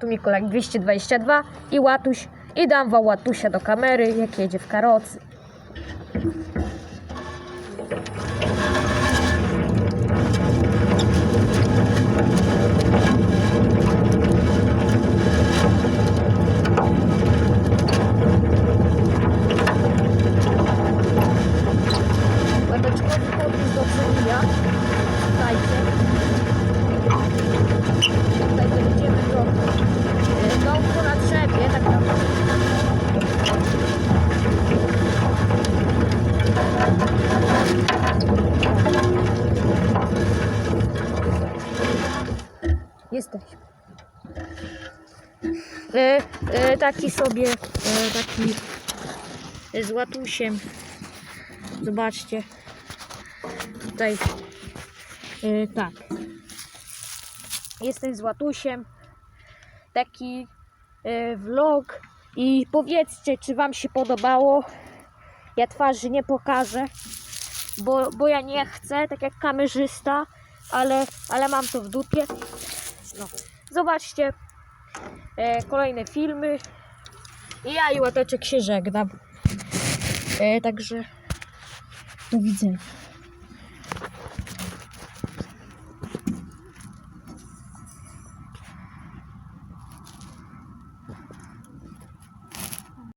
Tu Mikolak 222 i Łatuś. I dam wam Łatusia do kamery, jak jedzie w karocy. Łateczkowy podróż do Przemija. Słuchajcie. Jesteś. E, e, taki sobie, e, taki z łatusiem. Zobaczcie. Tutaj. e, tak. Jestem z łatusiem. Taki e, vlog. I powiedzcie, czy Wam się podobało. Ja twarzy nie pokażę, bo, bo ja nie chcę, tak jak kamerzysta, ale, ale mam to w dupie. No. Zobaczcie e, kolejne filmy. Ja i łateczek się żegnam. E, także do widzenia.